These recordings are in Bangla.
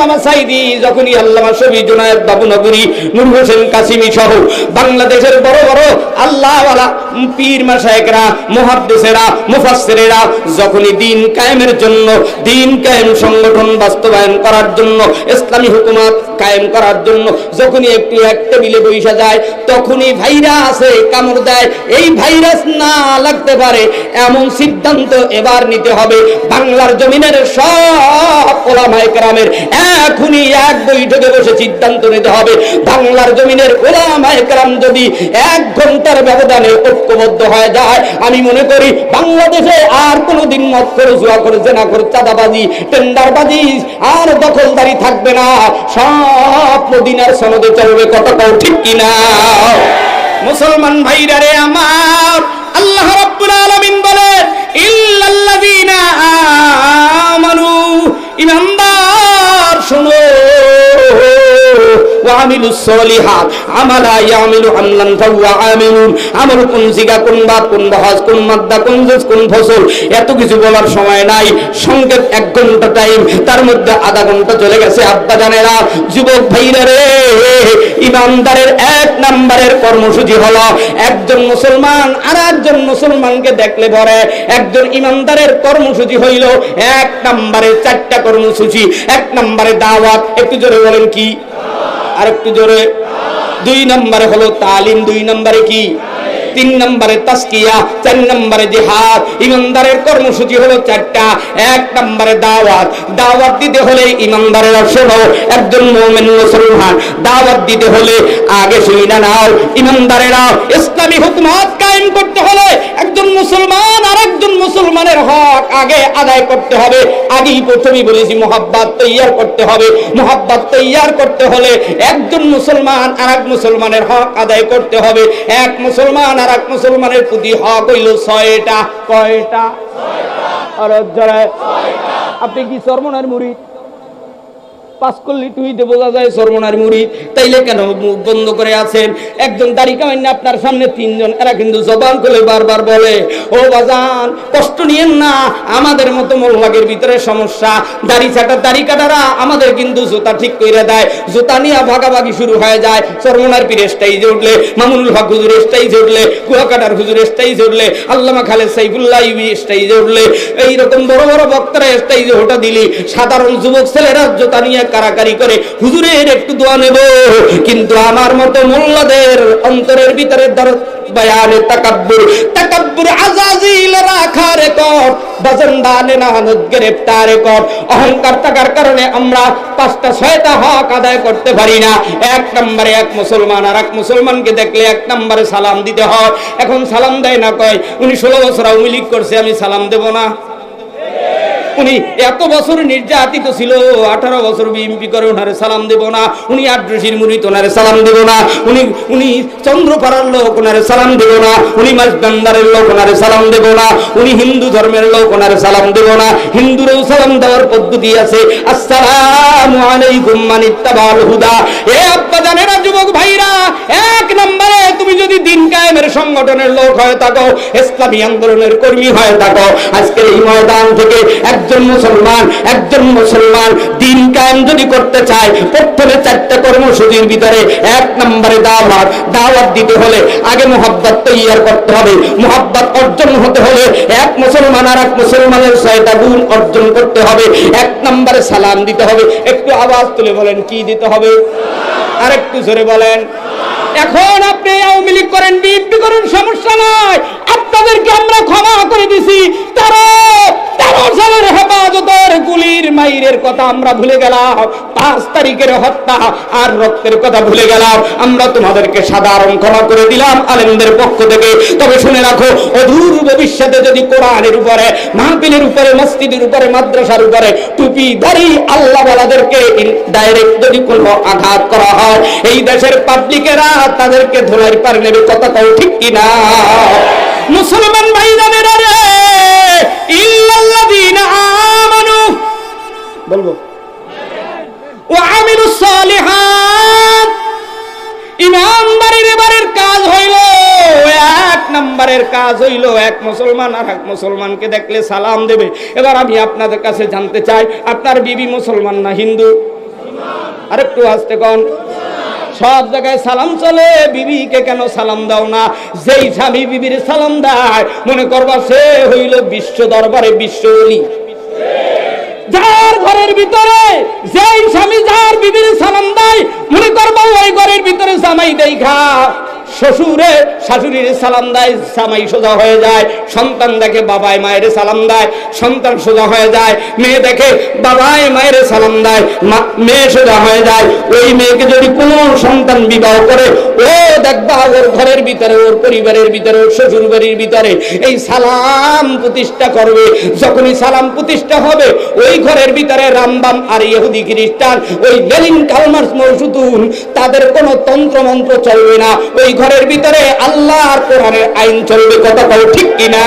আল্লামা সাইদি, যখনই আল্লামা শফি জুনায়েদ বাবু নগরী নূর হোসেন কাসিমি সহ বাংলাদেশের বড় বড় আল্লাহওয়ালা পীর যখনই দিন কায়েমের জন্য, দিন কায়েম সংগঠন বাস্তবায়ন করার জন্য, ইসলামী হুকুমত কায়েম করার জন্য, যখনই একটু এক টেবিলে বৈশা যায়, তখনই ভাইরাসে কামড় দেয়। এই ভাইরাস না লাগতে পারে, এমন সিদ্ধান্ত এবার নিতে হবে। বাংলার জমিনের সব এখনই এক বৈঠকে বসে সিদ্ধান্ত নিতে হবে। বাংলার জমিনের ওলামায়ে যদি এক ঘণ্টার ব্যবধানে ঐক্যবদ্ধ হয়ে যায়, আমি মনে করি বাংলাদেশে আর কোনোদিন মত করে জুয়া করে জেনা করে চাঁদাবাজি, টেন্ডারবাজি আর দখলদারি থাকবে না। সব মদিনার সনদে চলবে কতটাও ঠিক কিনা মুসলমান ভাইরা রে আমার, আল্লাহ রাব্বুল আলামিন বলেন ইল্লাল্লাযীনা এত কিছু বলার সময় নাই। এক ঘণ্টা টাইম তার মধ্যে আধা ঘণ্টা চলে গেছে। আব্বা জানেরা যুবক ভাইরা রে, ইমানদারের এক নাম্বারের কর্মসূচি হলো, একজন মুসলমান আর একজন মুসলমানকে দেখলে পরে একজন ইমানদারের কর্মসূচি হইল, এক নাম্বারে চারটা কর্মসূচি, এক নাম্বারে দাওয়াত। একটু জোরে বলেন কি? আর একটু জোরে। দুই নম্বরে হলো তালিম, দুই নম্বরে কি? তিন নম্বরে তাস্কিয়া, চার নম্বরে জিহাদ। ইমানদারের কর্মসূচি হলো চারটা, এক নম্বরে দাওয়াত। দাওয়াত দিতে হলে ইমানদারের শোনো একজন মোমেন মুসলমান। দাওয়াত দিতে হলে আগে শুনি না নাও, ইমানদারেরা ইসলামী হুকুমত কায়েম করতে হলে একজন মুসলমান আর একজন মুসলমানের হক আগে আদায় করতে হবে। আগেই প্রথমেই বলেছি, মোহাব্বাত তৈয়ার করতে হবে। মোহাব্বাত তৈয়ার করতে হলে একজন মুসলমান আর এক মুসলমানের হক আদায় করতে হবে। এক মুসলমান আর এক মুসলমানের প্রতি হক হইল ছয়টা। কয়টা আপনি কি সর্বনার মুড়ি? পাস করলে টুইতে বোঝা যায় সর্বনার মুড়ি। তাইলে কেন মুখ বন্ধ করে আছেন? একজন দাড়ি কামাইন আপনার সামনে তিনজন, এরা কিন্তু জবান করে বারবার বলে, ও বাজান, কষ্ট নিয়েন না, আমাদের মতো মোল্লাগের ভিতরে সমস্যা। দাড়ি ছাটা দাড়ি কাটারা আমাদের কিন্তু জুতা ঠিক করে দেয়। জুতা নিয়ে ভাগাভাগি শুরু হয়ে যায়। সর্বনার পীর স্টাইজে উঠলে, মামুনুল হক হুজুর স্টাইজে উঠলে, কুয়াকাটার হুজুর স্টাইজে উঠলে, আল্লামা খালেদ সাইফুল্লাহ ইবি স্টাইজে উঠলে, এইরকম বড় বড় বক্তারা স্টাইজে ওটা দিলি। সাধারণ যুবক ছেলেরা জুতা নিয়ে কারাকারি করে, হুজুরের একটু দোয়া নেব। কিন্তু আমার মতো মোল্লাদের অন্তরের ভিতরে পাঁচটা আদায় করতে পারি না। এক নম্বরে এক মুসলমান আর এক দেখলে এক নম্বরে সালাম দিতে হয়। এখন সালাম দেয় না কয়, উনি ষোলো বছর আওয়ামী লীগ করছে, আমি সালাম দেব না। উনি এত বছর নির্যাতিত ছিল, আঠারো বছর বিএমপি করে ওনারে সালাম দেব না, উনি আড্রেসির মুরিত ওনারে সালাম দেব না, উনি উনি চন্দ্রপাড়ার লোক ওনারে সালাম দেব না, উনি মাঝবান্দারের লোক ওনারে সালাম দেব না, উনি হিন্দু ধর্মের লোক ওনারে সালাম দেব না, হিন্দুরেও সালাম দেওয়ার পদ্ধতি আছে। আসসালামু আলাইকুম মানিত্তাবাল হুদা। এ আব্বা জানেরা যুবক ভাইরা এক নম্বরে তুমি যদি দিন কায়েমের সংগঠনের লোক হয়ে থাকো, ইসলামী আন্দোলনের কর্মী হয়ে থাকো। আজকের এই ময়দান থেকে একজন মুসলমান একজন মুসলমান দিন কায়েম যদি করতে চায়, প্রথমে চারটা কর্মসূচির ভিতরে এক নম্বরে দাওয়াত। দাওয়াত দিতে হলে আগে মোহাব্বত তৈয়ার করতে হবে। মোহাব্বত অর্জন হতে হলে এক মুসলমান আর এক মুসলমানের ছয়টা গুণ অর্জন করতে হবে। এক নম্বরে সালাম দিতে হবে। একটু আওয়াজ তুলে বলেন, কি দিতে হবে? আর একটু জোরে বলেন। এখন আপনি আওয়ামী লীগ করেন বিএনপি করেন সমস্যা নাই। আপনাদেরকে আমরা ক্ষমা করে দিছি। তারা তেরো সালের হেফাজতের গুলির মাইরের কথা আমরা ভুলে গেলাম। পাঁচ তারিখের হত্যা আর রক্তের কথা ভুলে গেলাম। আমরা তোমাদেরকে সাধারণ ক্ষমা করে দিলাম আলেমদের পক্ষ থেকে। তবে শুনে রাখো, অধুর ভবিষ্যতে যদি কোরআনের উপরে, মাহফিলের উপরে, মসজিদের উপরে, মাদ্রাসার উপরে টুপি দাড়ি আল্লাহ বালাদেরকে ডাইরেক্ট যদি কোনো আঘাত করা হয়, এই দেশের পাবলিকেরা তাদেরকে ধোলাই পার নেবে কথাটাও ঠিক কিনা? মুসলমান ভাইরানেরা রে, ইল্লাল্লাযীনা বলব। এবারের কাজ হইল, এক নম্বরের কাজ হইল, এক মুসলমান আর এক মুসলমানকে দেখলে সালাম দেবে। এবার আমি আপনাদের কাছে জানতে চাই, আপনার বিবি মুসলমান না হিন্দু? আরেকটু আসতে কন। সব জায়গায় সালাম চলে, বিবিকে কেন সালাম দাও না? যেই স্বামী বিবির সালাম দেয়, মনে করবা সে হইল বিশ্ব দরবারে বিশ্ব অলি যার ঘরের ভিতরে, যেই স্বামী যার বিবির সালাম দেয়, মনে করবা ওই ঘরের ভিতরে জামাই দেখা। শ্বশুরে শাশুড়ির সালাম দেয়, জামাই সোজা হয়ে যায়, সন্তান দেখে বাবাই মায়ের সালাম দেয়, সন্তান সোজা হয়ে যায়, মেয়ে দেখে বাবাই মায়ের সালাম দেয় মেয়ে সোজা হয়ে যায়। ওই মেয়েকে যদি কোনো সন্তান বিবাহ করে, ও দেখবা ওর ঘরের ভিতরে, ওর পরিবারের ভিতরে, ওর শ্বশুর বাড়ির ভিতরে এই সালাম প্রতিষ্ঠা করবে। যখনই সালাম প্রতিষ্ঠা হবে, ওই ঘরের ভিতরে রামবাম আর ইহুদি খ্রিস্টান, ওই লেলিন কালমার্স মৌসুতুন তাদের কোনো তন্ত্র মন্ত্র চলবে না। ওই ঘরের ভিতরে আল্লাহ আর কোরআনের আইন চলবে, কথা ঠিক কিনা?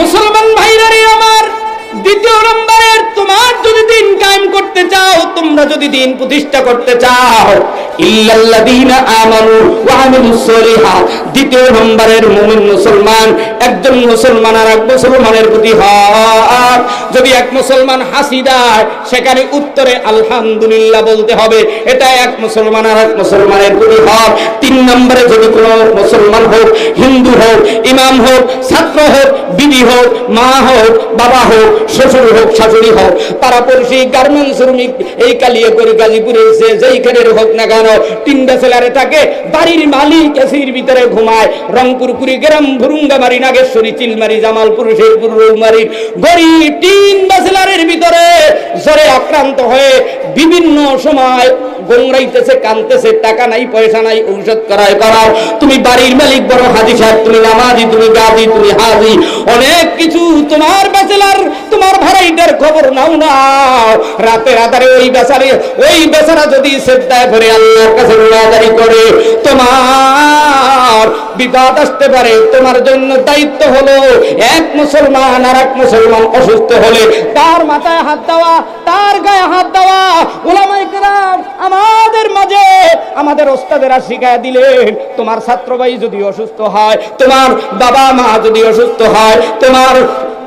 মুসলমান ভাইরা রে আমার, দ্বিতীয় নম্বরের, তোমার যদি দিন কায়েম করতে চাও, তোমরা যদি দিন প্রতিষ্ঠা করতে চাও ইল্লাল্লাযীনা আমানু ওয়া আমিলুস সলিহাত দ্বিতীয় নম্বরের মুমিন মুসলমান, একজন মুসলমান আর এক মুসলমানের প্রতি যদি এক মুসলমান হাসি দেয়, সেখানে উত্তরে আলহামদুলিল্লাহ বলতে হবে, এটা এক মুসলমান আর এক মুসলমানের প্রতি হক। তিন নম্বরে যদি কোনো মুসলমান হোক, হিন্দু হোক, ইমাম হোক, ছাত্র হোক বিবি হোক, মা হোক, বাবা হোক, শ্বশুর হোক, শাশুড়ি হোক পাড়াপড়শি গার্মেন্টস শ্রমিক এই কালিয়ে করে গাজীপুরে এসে যেইখানের হোক না কেন, তিনটা ছেলারে থাকে, বাড়ির মালিক কেসির ভিতরে ঘুমায়। রংপুর, কুড়িগ্রাম, ভুরুঙ্গামারি, নাগেশ্বরী, চিলমারি, জামালপুর, শেরপুর, রৌমারি। গরিব তিন বাসলারের ভিতরে জ্বরে আক্রান্ত হয়ে বিভিন্ন সময় গোংরাইতেছে কানতেছে, টাকা নাই, পয়সা নাই, ঔষধ করায় করাও। তুমি বাড়ির মালিক, বড় হাজি সাহেব, তুমি নামাজি, তুমি গাজি, তুমি হাজি। অনেক কিছু তোমার ব্যাচেলার তোমার ভাড়াইটার খবর নাও নাও রাতে রাতারে ওই বেচারে, ওই বেচারা যদি সেদ্দায় ভরে আল্লাহর কাছে রোনাদারি করে, তোমার বিপদ আসতে পারে। তোমার জন্য দায়িত্ব হলো এক মুসলমান আর এক মুসলমান অসুস্থ হলে, তার মাথায় হাত দেওয়া, তার গায়ে হাত দেওয়া কেরাম আমাদের মাঝে আমাদের ওস্তাদেরা শিখায় দিলেন, তোমার ছাত্রবাই যদি অসুস্থ হয়, তোমার বাবা মা যদি অসুস্থ হয়, তোমার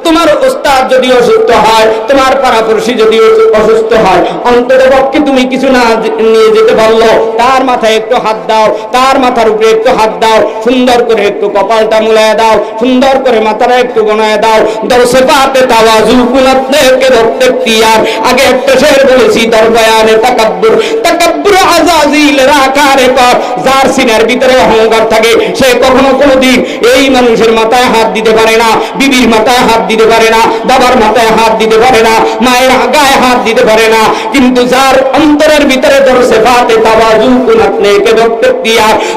তোমার ওস্তাদ যদি অসুস্থ হয়, তোমার পাড়াপড়শি যদি অসুস্থ হয়, অন্তত পক্ষে তুমি কিছু না নিয়ে যেতে পারল। তার মাথায় একটু হাত দাও, তার মাথার উপরে একটু হাত দাও, সুন্দর করে একটু কপালটা মুলায় দাও, সুন্দর করে মাথাটা একটু গনায় দাও। দর্শে পাতে তাওয়াজু আগে একটা শের বলেছি দর বয়ানে তাকাব্বুর। তাকাব্বুর আজাজিল রাখারে কর। যার সিনার ভিতরে অহংকার থাকে, সে কখনো কোনোদিন এই মানুষের মাথায় হাত দিতে পারে না। বিবির মাথায় হাত দিতে পারে না, বাবার মাথায় হাত দিতে পারে না, মায়ের গায়ে হাত দিতে পারে না, কিন্তু যার অন্তরের ভিতরে ধরছে ফাতে কে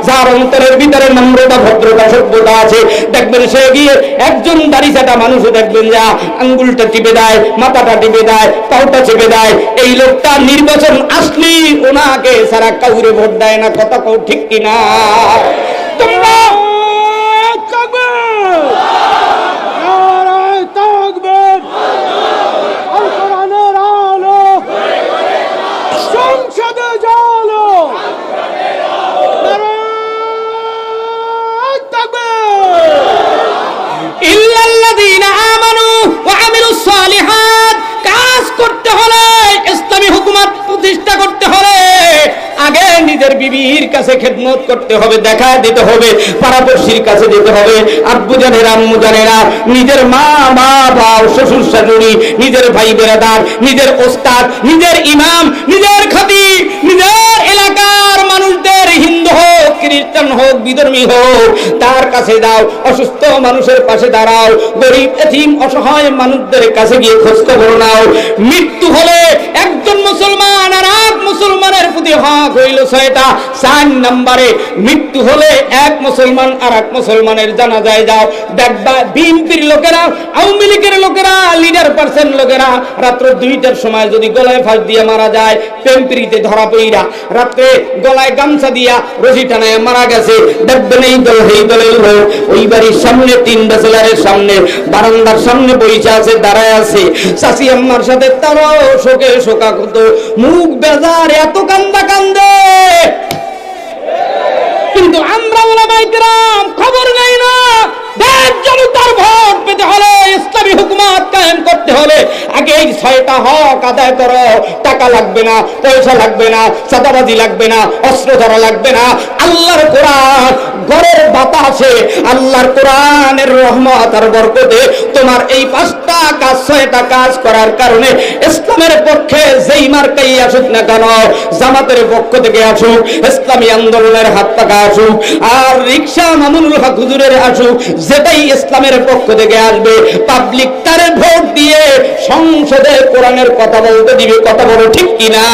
যার অন্তরের ভিতরে নম্রতা, ভদ্রতা, সভ্যতা আছে, দেখবেন সে গিয়ে একজন দাড়ি চাটা মানুষও দেখবেন যা আঙ্গুলটা টিপে দেয়, মাথাটা টিপে দেয়, পাউটা চেপে দেয়, এই লোকটা নির্বাচন আসলি ওনাকে সারা কাউরে ভোট দেয় না, কথা কও ঠিক কিনা? তোমরা আগে নিজের বিবির কাছে খেদমত করতে হবে দেখা দিতে হবে, পাড়াপড়শির কাছে দিতে হবে। আব্বু জানেরা, আম্মু জানেরা, নিজের মা বাবা শ্বশুর, শাশুড়ি, নিজের ভাই, বেরাদার, নিজের ওস্তাদ, নিজের ইমাম, নিজের খাতি, নিজের এলাকার মানুষদের হিন্দু হোক, খ্রিস্টান হোক, বিধর্মী হোক, তার কাছে দাও, অসুস্থ মানুষের পাশে দাঁড়াও, গরিব, এতিম, অসহায় মানুষদের কাছে গিয়ে খোঁজ খবর নাও। মৃত্যু হলে একজন মুসলমান আর মুসলমানের প্রতি হক হইল ছয়টা, চার নম্বরে, মৃত্যু হলে এক মুসলমান আর এক মুসলমানের জানাজায় যাও। দেখবা বিএনপির লোকেরা, আওয়ামী লীগের লোকেরা, লিডার পার্সেন্ট লোকেরা রাত্র দুইটার সময় যদি গলায় ফাঁস দিয়ে মারা যায় পেম্পিরিতে ধরা পইরা রাত্রে গলায় গামছা দিয়া রশি টানায় মারা গেছে। দেখবেন এই দল এই দলের লোক ওই বাড়ির সামনে, তিন বেসেলারের সামনে, বারান্দার সামনে বইসা আছে, দাঁড়ায় আছে। চাষি আম্মার সাথে তারাও শোকে শোকাকুত, মুখ বেজার এত কান্দা কান্দে। কিন্তু আমরা বলে কেরাম খবর নেই না। দেশ জনতার ভোট পেতে হলে ইসলামী কায়েম করতে হলে আগে এই ছয়টা হক আদায় করো। টাকা লাগবে না, পয়সা লাগবে না, চাঁদাবাজি লাগবে না অস্ত্র ধরা লাগবে না। আল্লাহর কোরআন ঘরের বাতাসে আল্লাহর কোরআনের রহমত আর বরকতে তোমার এই পাঁচটা কাজ, ছয়টা কাজ করার কারণে ইসলামের পক্ষে যেই মার্কাই আসুক না কেন, জামাতের পক্ষ থেকে আসুক, ইসলামী আন্দোলনের হাত পাকা আসুক, আর রিক্সা মামুনুল হক হুজুরের আসুক, যেটাই ইসলামের পক্ষ থেকে আসবে পাবলিক তারে ভোট দিয়ে সংসদে কোরআনের কথা বলতে দিবে, কথা বলো ঠিক কিনা?